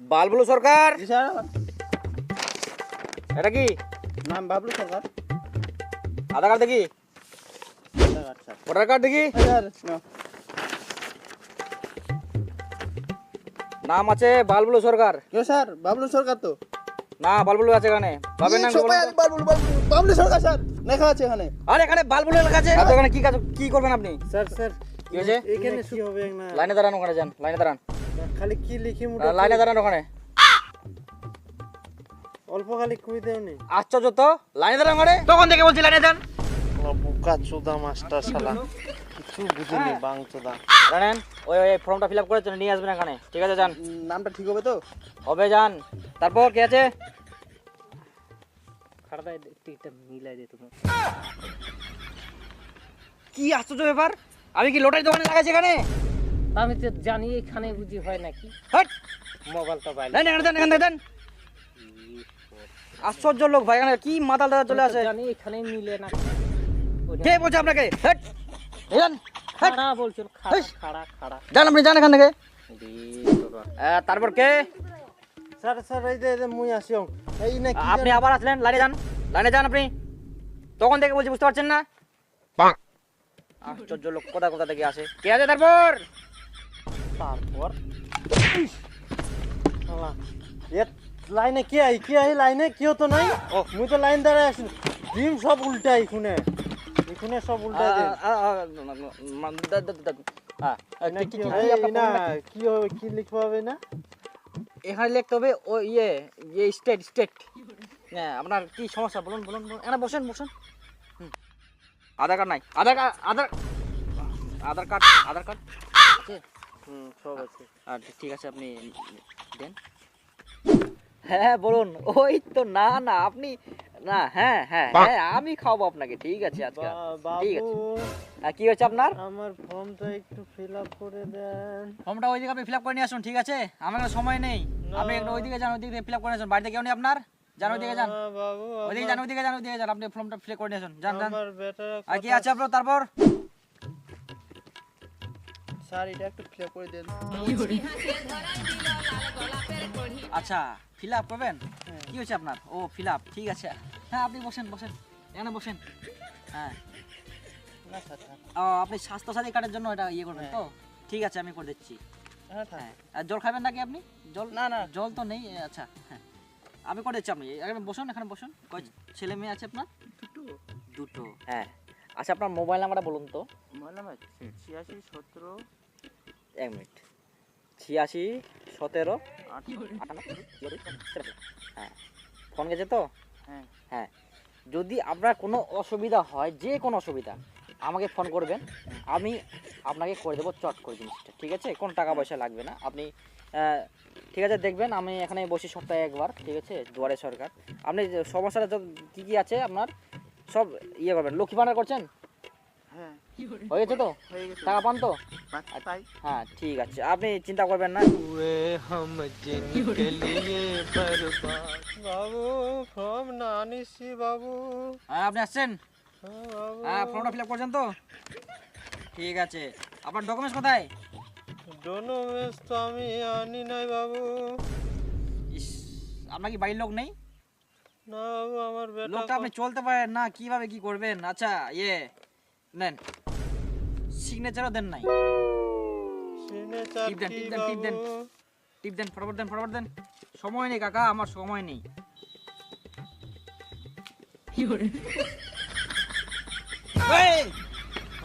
বালবুলু সরকার? এটা কি? নাম বাবলু সরকার। আধার কার্ড দেখি। ভোটার কার্ড দেখি। স্যার নাম আছে বালবুলু সরকার। কেউ স্যার? বাবলু সরকার তো। না বালবুলু আছে এখানে। বাবের নাম তো? বাবলু সরকার স্যার। লেখা আছে এখানে। আর এখানে বালবুলু লেখা আছে? তো এখানে কি কাজ কি করবেন আপনি? Sir sir. কি হয়েছে? এখানে কি হবে না? লাইনে দাঁড়ান ওখানে যান লাইনে দাঁড়ান। খালি কি লিখি মুটা লাইনে দাঁড়ান ওখানে। অল্প খালি কুই দেও নি আশ্চর্য তো লাইনে দাঁড়ান ওখানে। তখন থেকে বলছি লাইনে যান বুকা চোদা মাস্টার শালা। কিছু বুঝিনি বাং চোদা। জানেন ওই ওই ফর্মটা ফিল আপ করে চলে নিয়ে আসবেন এখানে। ঠিক আছে যান। নামটা ঠিক হবে তো? হবে যান। তারপর কি আছে? মিলাই দে তুমি কি আশ্চর্য ব্যাপার? আমি কি লোটারি দোকানে লাগাইছি এখানে? আমি তো জানি এখানে বুঝি হয় নাকি। হাট! মোবাইলটা বাইরে দেন আশ্চর্য লোক ভাই এখানে কি মাতাল দাদা চলে আসে? জানি এখানে মিলে না। কে বলছে আপনাকে? হেট! যান হেট! খাড়া বলছিল খাড়া খাড়া খাড়া। যান আপনি যান এখান থেকে। তারপর কে? স্যার স্যার এই যে এই মুই আসিও এই না কি আপনি আবার আসলেন? লাইনে যান। লাইনে যান আপনি। তখন থেকে বলছি বুঝতে পারছেন না? আশ্চর্য লোক কোথা কোথা থেকে আসে? কে আছে তারপর? তারপর লাইনে কে আই কে আই লাইনে? কেউ তো নাই? ও। মুই তো লাইন দাঁড়ায় আছি। ডিম সব উল্টা এখানে। এখানে সব উল্টা দে। কি কি হবে? কি লিখবা হবে না? এখানে লিখতে হবে ও ইয়ে ইয়ে স্টেট স্টেট হ্যাঁ আপনার কি সমস্যা? বলুন বলুন এখানে বসেন বসেন। হুম। আধার কার্ড নাই। Aadhaar card Aadhaar Aadhaar card Aadhaar card. আছে হুম সব আছে। আচ্ছা ঠিক আছে আপনি দেন। হ্যাঁ বলুন। ওই তো না না আপনি না হ্যাঁ হ্যাঁ হ্যাঁ আমি খাওয়াবো আপনাকে। ঠিক আছে আজকে। ঠিক আছে। হ্যাঁ, কি হয়েছে আপনার? আমার ফর্মটা একটু ফিল আপ করে দেন। ফর্মটা ওইদিকে আপনি ফিল আপ করে নিয়ে আসুন ঠিক আছে? আমার সময় নেই। আপনি একটু ওইদিকে যান ওইদিকে ফিল আপ করে আসুন। বাড়িতে কেউ নেই আপনার? যান ওইদিকে যান। ওইদিকে যান ওইদিকে যান ওইদিকে যান। আপনি ফর্মটা ফিল করে নিয়ে আসুন। যান যান। আর কি আছে আপনার তারপর? স্যার এটা একটু ফিল করে দেন। আচ্ছা ফিল আপ করবেন? কি হয়েছে আপনার? ও ফিল আপ ঠিক আছে। হ্যাঁ আপনি বসেন বসেন। এখানে বসেন। হ্যাঁ। আপনি স্বাস্থ্যসাথী কার্ডের জন্য এটা ইয়ে করবেন তো? ঠিক আছে আমি করে দিচ্ছি। হ্যাঁ হ্যাঁ। আর জল খাবেন নাকি আপনি? জল? না, না। জল তো নেই আচ্ছা হ্যাঁ। আমি করে দিচ্ছি আপনি এখানে বসুন এখানে বসুন। কয় ছেলে মেয়ে আছে আপনার? দুটো। দুটো। হ্যাঁ। আচ্ছা আপনার মোবাইল নাম্বারটা বলুন তো। মোবাইল নাম্বার ছিয়াশি সতেরো এক মিনিট। ছিয়াশি সতেরো হ্যাঁ। ফোন গেছে তো? হ্যাঁ। হ্যাঁ। যদি আপনার কোনো অসুবিধা হয় যে কোনো অসুবিধা আমাকে ফোন করবেন। আমি আপনাকে করে দেবো চট করে জিনিসটা ঠিক আছে? কোনো টাকা পয়সা লাগবে না। আপনি ঠিক আছে দেখবেন আমি এখানে বসি সপ্তাহে একবার ঠিক আছে? দুয়ারে সরকার। আপনি সমস্যাটা কী কী আছে আপনার? সব ইয়ে করবেন। লক্ষ্মী ভাণ্ডার করছেন? হয়ে। গেছে তো? টাকা পান তো? হ্যাঁ ঠিক আছে। আপনি চিন্তা করবেন না। বাবু হ্যাঁ, আপনি আসছেন? হ্যাঁ, হ্যাঁ ফর্মটা ফিল আপ করছেন তো? ঠিক আছে। আপনার ডকুমেন্টস কোথায়? ডকুমেন্টস তো আমি আনি নাই বাবু। আপনার কি বাড়ির লোক নেই? না আমার বেটা লোকটা আপনি চলতে পারেন না কীভাবে কি করবেন? আচ্ছা ইয়ে নেন। সিগনেচারও দেন নাই। সিগনেচার টিপ দেন, টিপ দেন, টিপ দেন। টিপ দেন ফরওয়ার্ড দেন ফরওয়ার্ড দেন। সময় নেই কাকা আমার সময় নেই।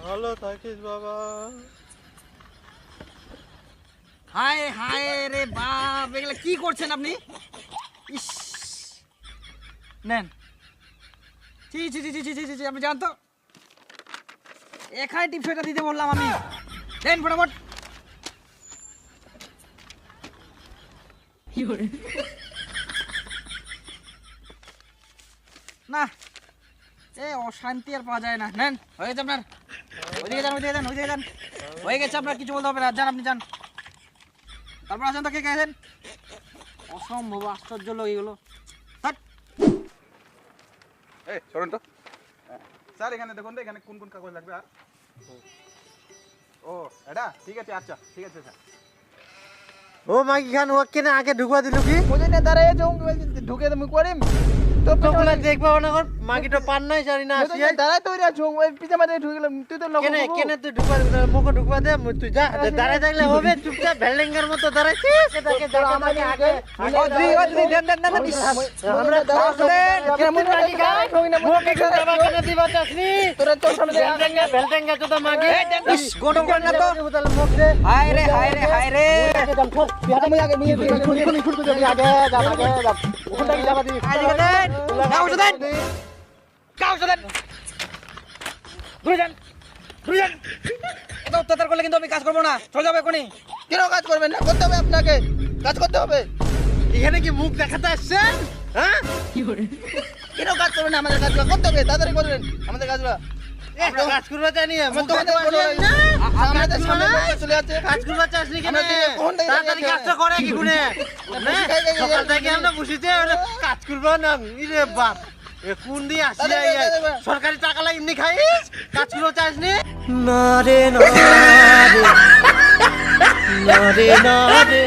ভালো থাকিস বাবা। হায় হায় রে বাপ এগুলা কি করছেন আপনি? নেন। ছি ছি ছি ছি ছি ছি, ছি, ছি, আপনি জান তো এখানে টিপসটা দিতে বললাম আমি। দেন ফটাফট। না এ অশান্তি আর পাওয়া যায় না। নেন হয়ে গেছে আপনার। ওইদিকে যান ওইদিকে যান ওইদিকে যান। হয়ে গেছে আপনার কিছু বলতে হবে না। যান আপনি যান। তারপর আসেন তো কে গেছেন অসম্ভব আশ্চর্য লোক এগুলো। এই তো। স্যার এখানে দেখুন তো এখানে কোন কোন কাগজ লাগবে আর? ও এটা? ঠিক আছে আচ্ছা ঠিক আছে স্যার। ও মাগি খান ওকে না আগে ঢুকবা দিল কি? বুঝি না দাঁড়ায় যাও ঢুকে তুমি করিম। তো তো দেখবা না কর মাগি তো পান নাই জানি না আসি দাঁড়ায় তো রে আছো ওই পিছে মাঝে ঢুকে তুই তো লোক কেনে কেনে তুই ঢুকা দিবি মুখ দে তুই যা দাঁড়ায় থাকলে হবে চুপচাপ ভেল্ডিংয়ের মতো দাঁড়াইছিস আমাকে আগে দেন দেন আমরা কেমন লাগি খায় মুখ একটু দেবা কেনে দিবা চাসনি তোরা তোর সামনে ভেল্ডিংয়ে ভেল্ডিংয়ে তো মাগি। ইস গরম করে না তো। মুখ দে হায় রে হায় রে হায় রে। আমি আগে নিয়ে দিই খুনি খুনি খুনি খুনি আগে যা আগে যা ওখানটা কি যাবা দিবি আজকে দেন। কাউ দেন। কাউ দেন। দূরে যান দূরে যান এত অত্যাচার করলে কিন্তু আমি কাজ করব না। চলে যাবে এখনই কেন কাজ করবেন না? করতে হবে আপনাকে। কাজ করতে হবে। এখানে কি মুখ দেখাতে আসছেন? হ্যাঁ? কেন কাজ করবেন না আমাদের কাজগুলো? করতে হবে। তাড়াতাড়ি করবেন আমাদের কাজগুলো। কাজ করবা জানি বলো, না। সামনে চলে কাজ করবা কোন? তাড়াতাড়ি কাজটা করে কি গুনে? বসে খাই খাই সকাল থেকে আমরা বসেছি কাজ করব না ইরে বাপ এ কোন দিয়ে। সরকারি টাকা লাগে এমনি খাইস? কাজ করব চাসনি না রে। না রে না রে না রে।